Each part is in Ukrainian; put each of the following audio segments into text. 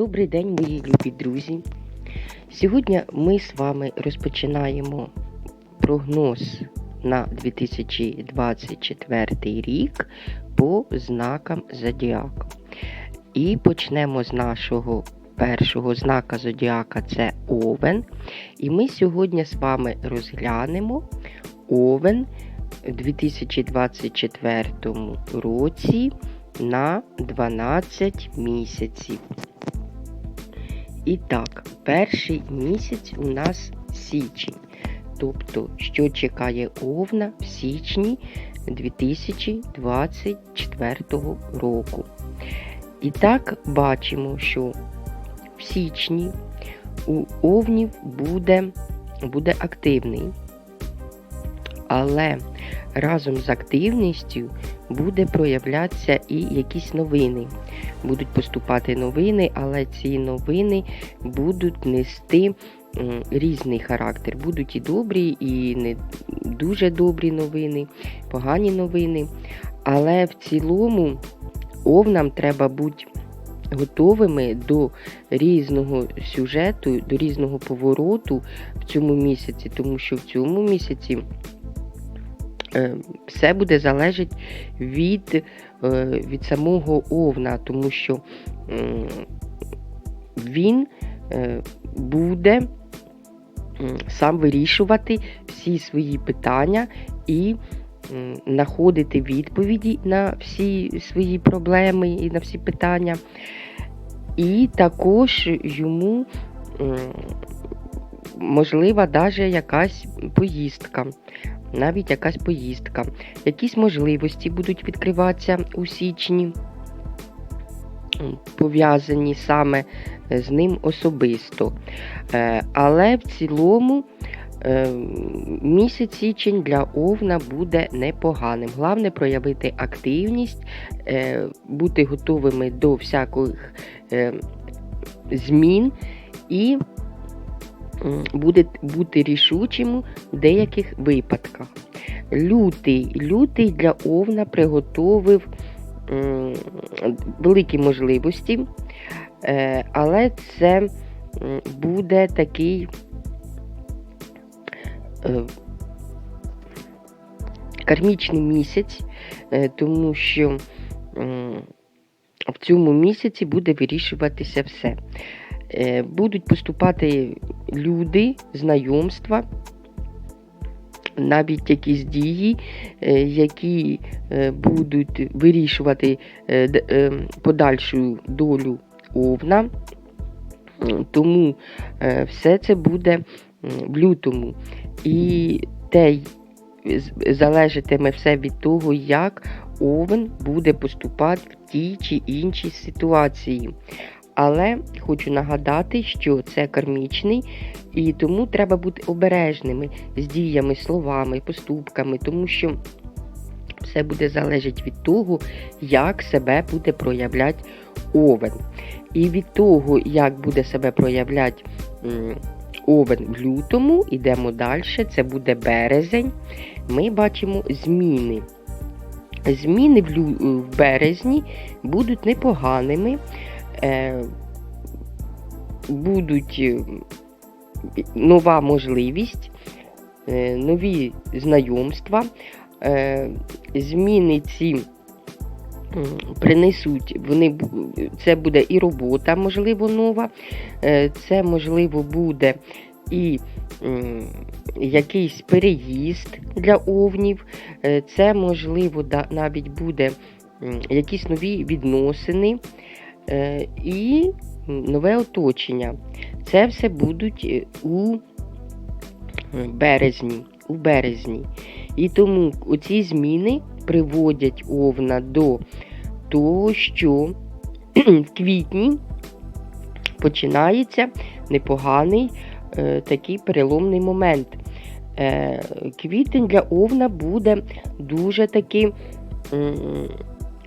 Добрий день, мої любі друзі. Сьогодні ми з вами розпочинаємо прогноз на 2024 рік по знакам Зодіака. І почнемо з нашого першого знака Зодіака це Овен. І ми сьогодні з вами розглянемо Овен у 2024 році на 12 місяців. І так, перший місяць у нас січень. Тобто, що чекає Овна в січні 2024 року. І так бачимо, що в січні у Овнів буде, буде активний. Але разом з активністю буде проявлятися і якісь новини. Будуть поступати новини, але ці новини будуть нести різний характер. Будуть і добрі, і не дуже добрі новини, погані новини. Але в цілому овнам треба бути готовими до різного сюжету, до різного повороту в цьому місяці, тому що в цьому місяці все буде залежати від, е, від самого овна, тому що він е, буде сам вирішувати всі свої питання і знаходити відповіді на всі свої проблеми і на всі питання. І також йому можлива навіть якась поїздка. Навіть якась поїздка. Якісь можливості будуть відкриватися у січні, пов'язані саме з ним особисто. Е, Але в цілому е, місяць січень для Овна буде непоганим. Головне проявити активність, е, бути готовими до всяких е, змін і буде бути рішучим в деяких випадках. Лютий, лютий для Овна приготовив великі можливості, е, але це буде такий е, кармічний місяць, е, тому що в цьому місяці буде вирішуватися все. Е, Будуть поступати люди, знайомства, навіть якісь дії, е, які е, будуть вирішувати подальшу долю овна. Тому все це буде в лютому. І те залежатиме все від того, як овен буде поступати в тій чи іншій ситуації. Але хочу нагадати, що це кармічний, і тому треба бути обережними з діями, словами, поступками, тому що все буде залежати від того, як себе буде проявляти овен. І від того, як буде себе проявляти овен в лютому, йдемо далі, це буде березень. Ми бачимо зміни. Зміни в березні будуть непоганими. Е, будуть е, нова можливість, е, нові знайомства, зміни ці принесуть, вони, це буде і робота, можливо, нова, це, можливо, буде і якийсь переїзд для овнів, це, можливо, навіть буде якісь нові відносини і нове оточення. Це все будуть е, у е, березні. У березні. І тому оці зміни приводять овна до того, що в квітні починається непоганий е, такий переломний момент. Е, квітень для овна буде дуже таки м,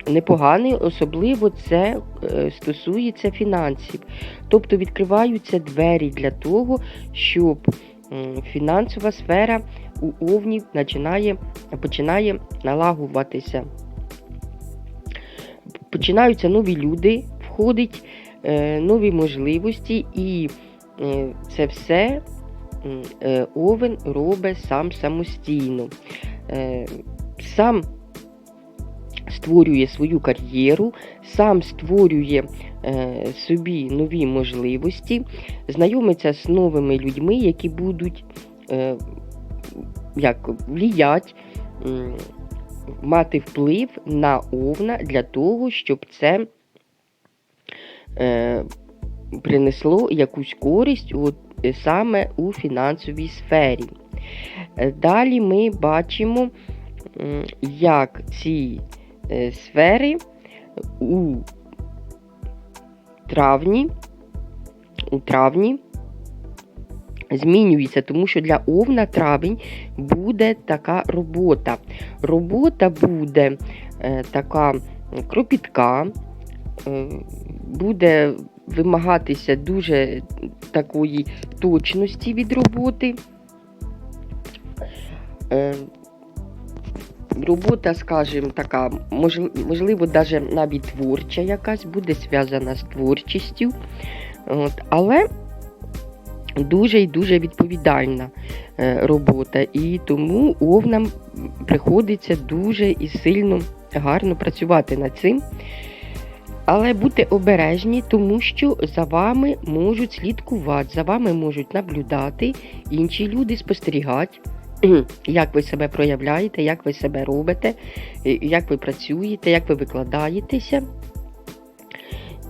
непоганий, особливо це е, стосується фінансів. Тобто відкриваються двері для того, щоб фінансова сфера у овнів починає, починає налагуватися. Починаються нові люди, входить е, нові можливості, і е, це все Овен робить сам самостійно. Сам створює свою кар'єру, сам створює е, собі нові можливості, знайомиться з новими людьми, які будуть е, як вліять, мати вплив на овна для того, щоб це е, принесло якусь користь от, саме у фінансовій сфері. Далі ми бачимо, як ці сфери у травні, у травні змінюється, тому що для овна травень буде така робота. Робота буде е, така кропітка, е, буде вимагатися дуже такої точності від роботи. Е, Робота, скажімо, така, можливо, навіть навіть творча якась буде зв'язана з творчістю. От, але дуже і дуже відповідальна е, робота. І тому овнам приходиться дуже і сильно гарно працювати над цим. Але будьте обережні, тому що за вами можуть слідкувати, за вами можуть наблюдати, інші люди спостерігати, як ви себе проявляєте, як ви себе робите, е, як ви працюєте, як ви викладаєтеся.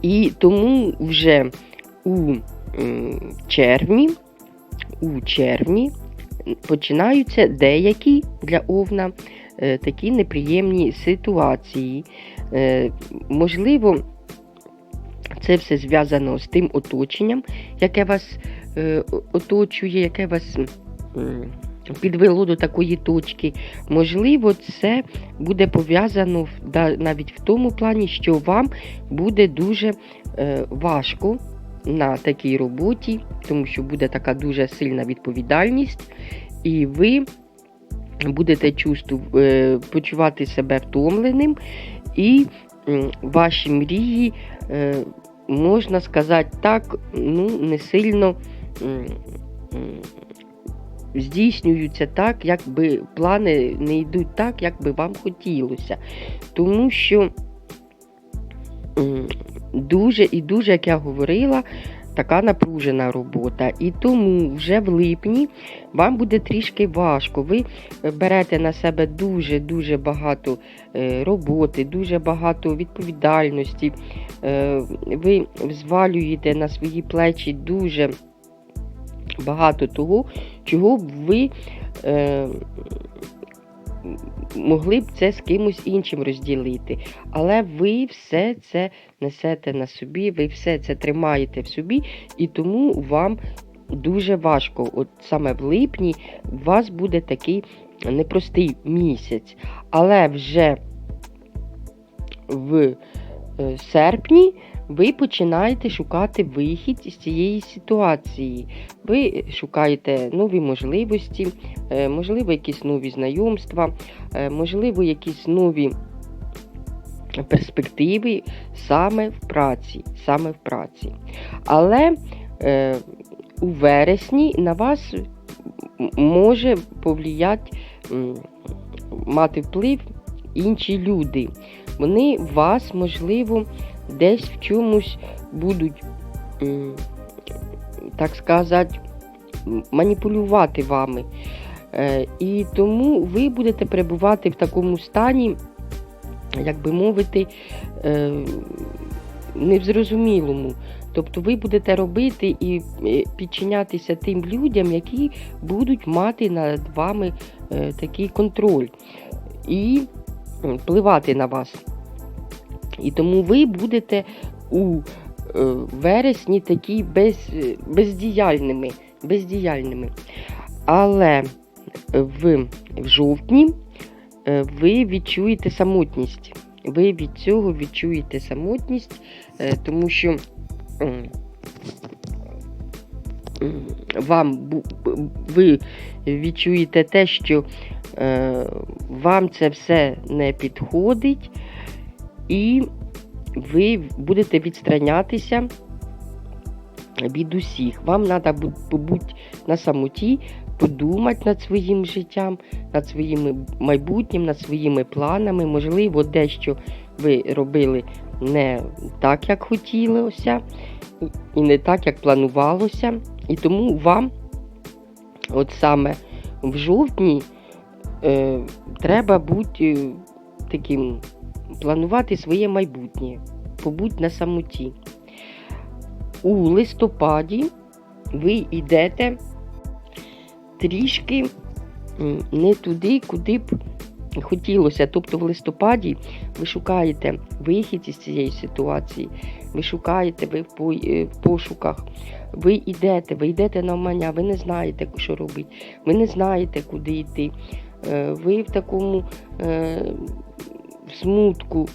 І тому вже у червні, у червні починаються деякі для овна е, такі неприємні ситуації. Е, Можливо, це все зв'язано з тим оточенням, яке вас оточує, яке вас підвело до такої точки. Можливо, це буде пов'язано навіть в тому плані, що вам буде дуже е, важко на такій роботі, тому що буде така дуже сильна відповідальність, і ви будете е, почувати себе втомленим, і ваші мрії, е, можна сказати так, ну, не сильно здійснюються так, як би плани не йдуть так, як би вам хотілося. Тому що дуже і дуже, як я говорила, така напружена робота. І тому вже в липні вам буде трішки важко. Ви берете на себе дуже-дуже багато е, роботи, дуже багато відповідальності. Е, Ви взвалюєте на свої плечі дуже багато того, чого б ви е, могли б це з кимось іншим розділити. Але ви все це несете на собі, ви все це тримаєте в собі, і тому вам дуже важко. От саме в липні у вас буде такий непростий місяць. Але вже в е, серпні ви починаєте шукати вихід з цієї ситуації. Ви шукаєте нові можливості, е, можливо, якісь нові знайомства, е, можливо, якісь нові перспективи саме в праці. Саме в праці. Але е, у вересні на вас може повлияти, м, мати вплив інші люди. Вони вас, можливо, десь в чомусь будуть, так сказати, маніпулювати вами. Е, І тому ви будете перебувати в такому стані, як би мовити, е, невзрозумілому. Тобто ви будете робити і е, підчинятися тим людям, які будуть мати над вами такий контроль і впливати на вас. І тому ви будете у е, вересні такі без, е, бездіяльними, бездіяльними. Але в, в жовтні е, ви відчуєте самотність. Ви від цього відчуєте самотність, е, тому що вам ви відчуєте те, що е, вам це все не підходить, і ви будете відстранятися від усіх. Вам треба побути на самоті, подумати над своїм життям, над своїм майбутнім, над своїми планами. Можливо, дещо ви робили не так, як хотілося, і не так, як планувалося. І тому вам, от саме в жовтні, е, треба бути е, таким, планувати своє майбутнє, побудь на самоті. У листопаді ви йдете трішки не туди, куди б хотілося. Тобто в листопаді ви шукаєте вихід із цієї ситуації, ви шукаєте, ви в е, пошуках, ви йдете, ви йдете на мання, ви не знаєте, що робити, ви не знаєте, куди йти. Е, Ви в такому смутку,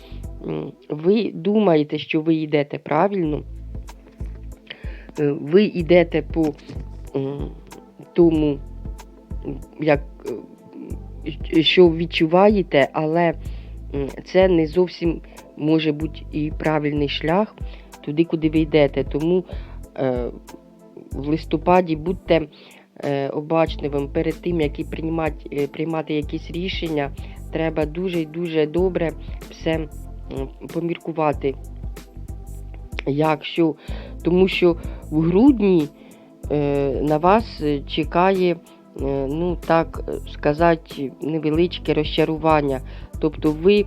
ви думаєте, що ви йдете правильно. Е, ви йдете по тому, як, е, що відчуваєте, але це не зовсім може бути і правильний шлях туди, куди ви йдете. Тому е, в листопаді будьте обачними перед тим, як приймати, приймати якісь рішення, треба дуже і дуже добре все поміркувати. Як що, тому що в грудні е, на вас чекає, е, ну так сказати, невеличке розчарування. Тобто ви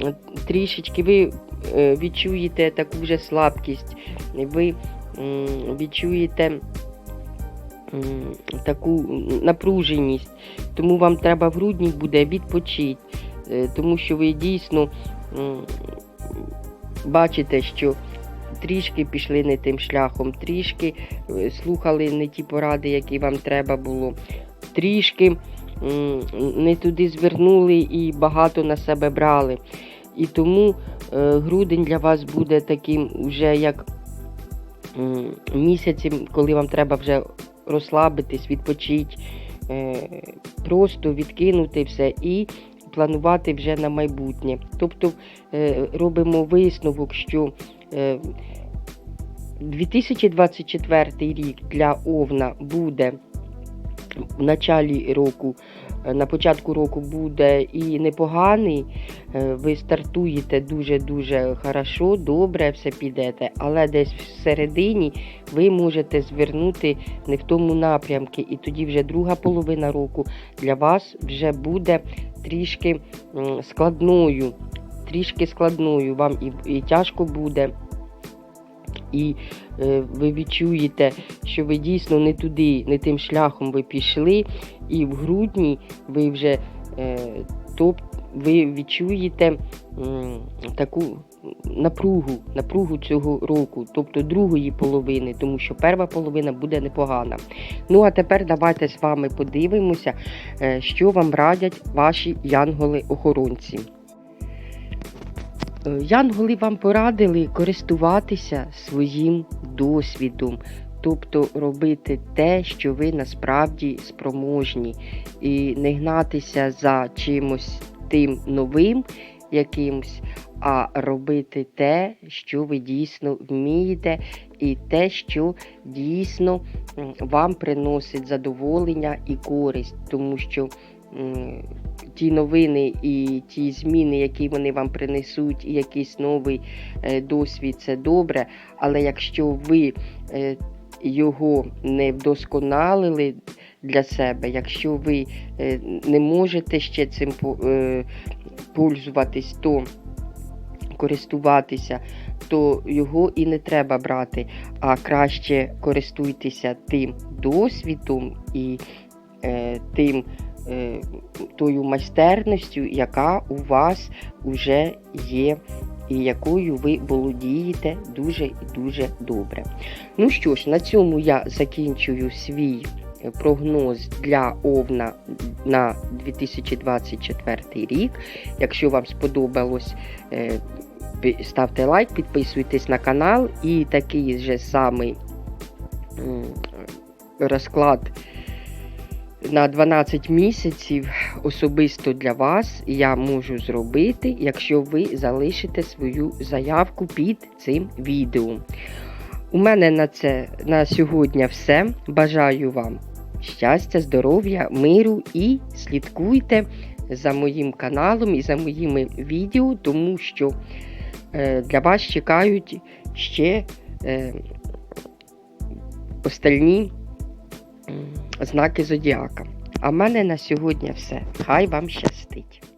е, трішечки ви е, відчуєте таку вже слабкість, ви відчуєте таку напруженість. Тому вам треба в грудні буде відпочити, е, тому що ви дійсно бачите, що трішки пішли не тим шляхом, трішки е, слухали не ті поради, які вам треба було, трішки не туди звернули і багато на себе брали. І тому е, грудень для вас буде таким вже як місяцем, коли вам треба вже розслабитись, відпочити, е, просто відкинути все і планувати вже на майбутнє. Тобто е, робимо висновок, що е, 2024 рік для Овна буде в началі року, е, на початку року буде і непоганий. Е, Ви стартуєте дуже-дуже хорошо, добре все підете, але десь всередині ви можете звернути не в тому напрямку, і тоді вже друга половина року для вас вже буде трішки складною. Трішки складною вам і, і тяжко буде. І е, ви відчуєте, що ви дійсно не туди, не тим шляхом ви пішли, і в грудні ви вже е, топ, ви відчуєте м, таку напругу, напругу цього року, тобто другої половини, тому що перша половина буде непогана. Ну а тепер давайте з вами подивимося, е, що вам радять ваші янголи-охоронці. Е, Янголи вам порадили користуватися своїм досвідом, тобто робити те, що ви насправді спроможні, і не гнатися за чимось тим новим якимось, а робити те, що ви дійсно вмієте, і те, що дійсно вам приносить задоволення і користь, тому що ті новини і ті зміни, які вони вам принесуть, і якийсь новий е, досвід, це добре. Але якщо ви е, його не вдосконалили для себе, якщо ви е, не можете ще цим по- пользуватись, то користуватися, то його і не треба брати, а краще користуйтеся тим досвідом і е, тим тою майстерністю, яка у вас вже є, і якою ви володієте дуже і дуже добре. Ну що ж, на цьому я закінчую свій е, прогноз для Овна на 2024 рік. Якщо вам сподобалось, е, ставте лайк, підписуйтесь на канал і такий же самий розклад на 12 місяців особисто для вас я можу зробити, якщо ви залишите свою заявку під цим відео. У мене на це на сьогодні все. Бажаю вам щастя, здоров'я, миру і слідкуйте за моїм каналом і за моїми відео, тому що е, для вас чекають ще е, остальні знаки зодіака. А в мене на сьогодні все. Хай вам щастить!